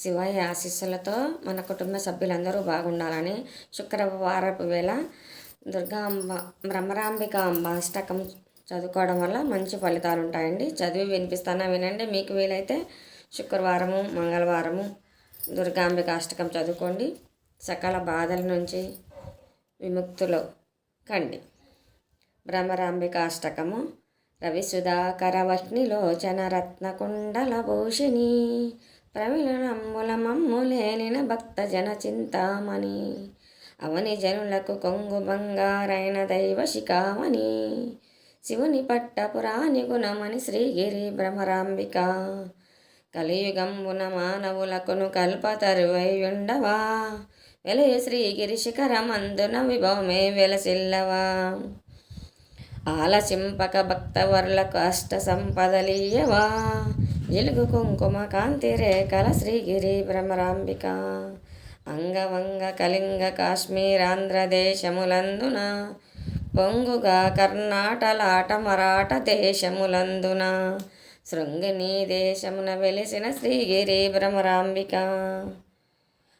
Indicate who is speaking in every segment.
Speaker 1: శివయ్య ఆశీస్సులతో మన కుటుంబ సభ్యులందరూ బాగుండాలని శుక్రవారపు వేళ దుర్గాంబ భ్రమరాంబిక అంబ అష్టకం చదువుకోవడం వల్ల మంచి ఫలితాలు ఉంటాయండి. చదివి వినిపిస్తానా వినండి. మీకు వీలైతే శుక్రవారము మంగళవారము దుర్గాంబిక అష్టకం చదువుకోండి. సకల బాధల నుంచి విముక్తులు కండి భ్రమరాంబిక అష్టకము రవి సుధాకర వష్ణిలోచన రత్నకుండల భూషిణి ప్రమిళనమ్ముల మమ్ములేనిన భక్త జన చింతామణి. అవని జనులకు కొంగు బంగారైన దైవ శిఖామణి. శివుని పట్ట పురాణి గుణమని శ్రీగిరి భ్రమరాంబిక. కలియుగంబున మానవులకును కల్పతరువై ఉండవా వెలయ శ్రీగిరి శిఖరమందున విభవమే వెలసిల్లవా? ఆలసింపక భక్తవర్లకు అష్ట సంపదలీయవా ఎలుగు కుంకుమ కాంతి రేఖల శ్రీగిరి భ్రమరాంబిక అంగవంగ కళింగ కాశ్మీరాంధ్రదేశములందున పొంగుగా కర్ణాటలాట మరాఠ దేశములందున శృంగిని దేశమున వెలిసిన శ్రీగిరి భ్రమరాంబిక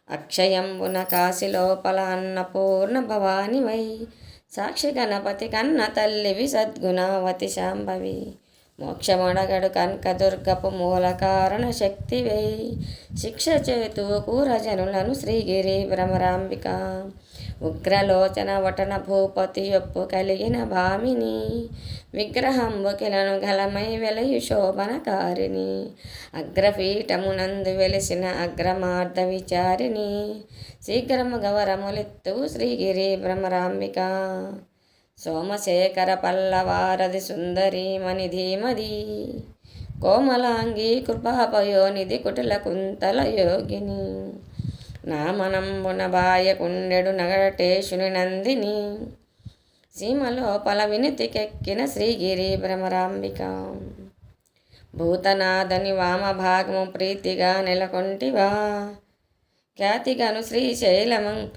Speaker 1: అక్షయంబున కాశీలోపల అన్నపూర్ణ భవానివై సాక్షి గణపతి కన్న తల్లివి సద్గుణావతి శాంభవి. మోక్షమొడగడు కనకదుర్గపు మూల కారణ శక్తివై శిక్ష చేతు కూరజనులను శ్రీగిరి భ్రమరాంబిక. ఉగ్రలోచన వటన భూపతి యొప్పు కలిగిన భామిని విగ్రహంబుకిలను గలమై వెలయు శోభనకారిణి. అగ్రపీఠమునందు వెలిసిన అగ్రమార్ధ విచారిణి. శీఘ్రము గవరములెత్తు శ్రీగిరి భ్రమరాంబిక. సోమశేఖర పల్లవారది సుందరీమణి ధీమది కోమలాంగి కృపాపయోనిధి కుటిల కుంతల యోగిని. నామనంబున బాయకుండెడు నగటేశుని నందిని. సీమలోపల వినితికెక్కిన శ్రీగిరి భ్రమరాంబిక. భూతనాథని వామభాగము ప్రీతిగా నెలకొంటివా. ఖ్యాతిగను శ్రీశైలము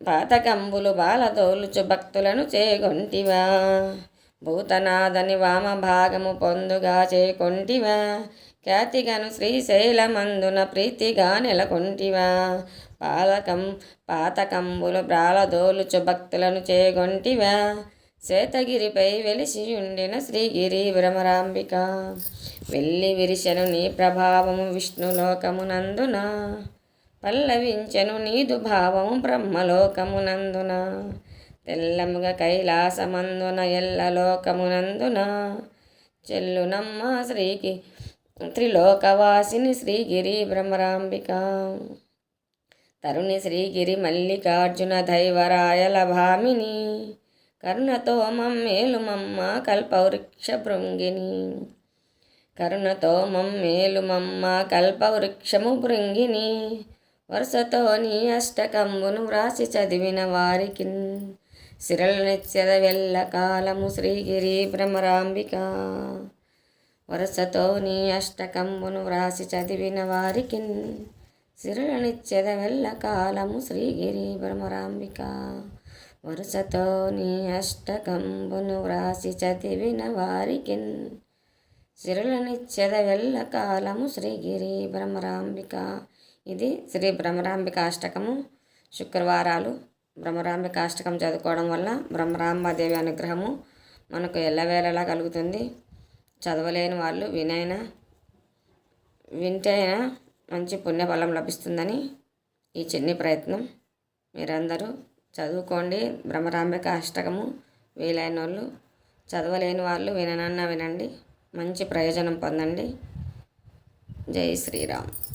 Speaker 1: పాతకంబులు బాలతోలుచు భక్తులను చేగొంటివా భూతనాథని వామభాగము పొందుగా చేకొంటివా? ఖ్యాతిగను శ్రీశైలమందున ప్రీతిగా నెలకొంటివా? పాలకం పాతకంబులు బ్రాలదోలుచు భక్తులను చేగొంటివా శ్వేతగిరిపై వెలిసి ఉండిన శ్రీగిరి భ్రమరాంబిక వెళ్ళి విరిశను నీ ప్రభావము విష్ణులోకమునందున పల్లవించెను నీదు భావము బ్రహ్మలోకమునందున. తెల్లముగ కైలాసమందున ఎల్లలోకమునందున. చెల్లునమ్మ శ్రీకి త్రిలోకవాసిని శ్రీగిరి భ్రమరాంబిక తరుణి శ్రీగిరి మల్లికార్జున దైవరాయల భామిని. కరుణతో మమ్మేలు మమ్మ కల్పవృక్ష భృంగిని. కరుణతో మమ్మేలు మమ్మ కల్పవృక్షము భృంగిని. వరుసతో నీ అష్టకంబును వ్రాసి చదివిన వారికి నిత్యద వెళ్ళ కాలము శ్రీగిరి భ్రమరాంబిక. వరుసతో నీ అష్టకంబును వ్రాసి చదివిన వారికి సిరులనిచ్చెద వెళ్ళ కాలము శ్రీగిరి భ్రమరాంబిక. వరుసతో నీ అష్టకంబును వ్రాసి చదివిన వారికి సిరులనిచ్చెద వెళ్ళ కాలము శ్రీగిరి భ్రమరాంబిక. ఇది శ్రీ భ్రమరాంబిక అష్టకము శుక్రవారాలు. భ్రమరాంబిక అష్టకం చదువుకోవడం వల్ల బ్రహ్మరాంబాదేవి అనుగ్రహము మనకు ఎల్లవేళలా కలుగుతుంది. చదవలేని వాళ్ళు వినైనా వింటే మంచి పుణ్యఫలం లభిస్తుందని ఈ చిన్ని ప్రయత్నం. మీరందరూ చదువుకోండి. భ్రమరాంబిక అష్టకము వీలైన వాళ్ళు చదవలేని వాళ్ళు విననన్నా వినండి. మంచి ప్రయోజనం పొందండి. జై శ్రీరామ్.